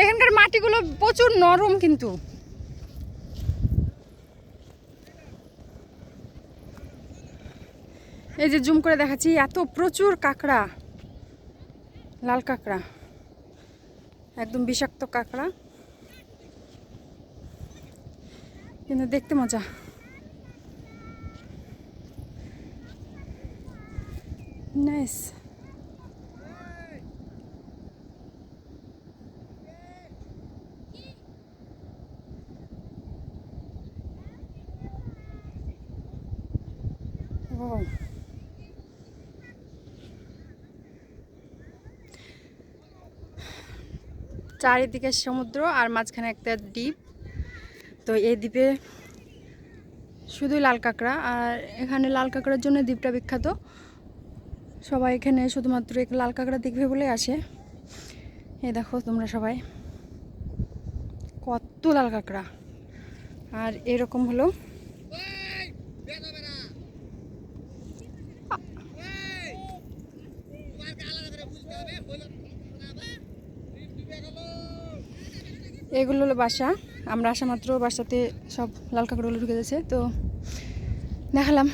এখানকার মাটিগুলো প্রচুর নরম কিন্তু। এই যে জুম করে দেখাচ্ছি, এত প্রচুর কাঁকড়া, লাল কাঁকড়া, একদম বিষাক্ত কাঁকড়া। কিন্তু দেখতে মজা। নাইস চারিদিকে সমুদ্র আর মাঝখানে একটা দ্বীপ। তো এই দ্বীপে শুধুই লাল কাঁকড়া, আর এখানে লাল কাঁকড়ার জন্য দ্বীপটা বিখ্যাত। সবাই এখানে শুধুমাত্র লাল কাঁকড়া দেখবে বলে আসে। এই দেখো তোমরা সবাই। কত লাল কাঁকড়া। আর এরকম হলো এগুলো হলো বাসা। আমরা আসা মাত্র বাসাতে সব লাল কাকড়গুলো ঢুকে গেছে তো দেখালাম।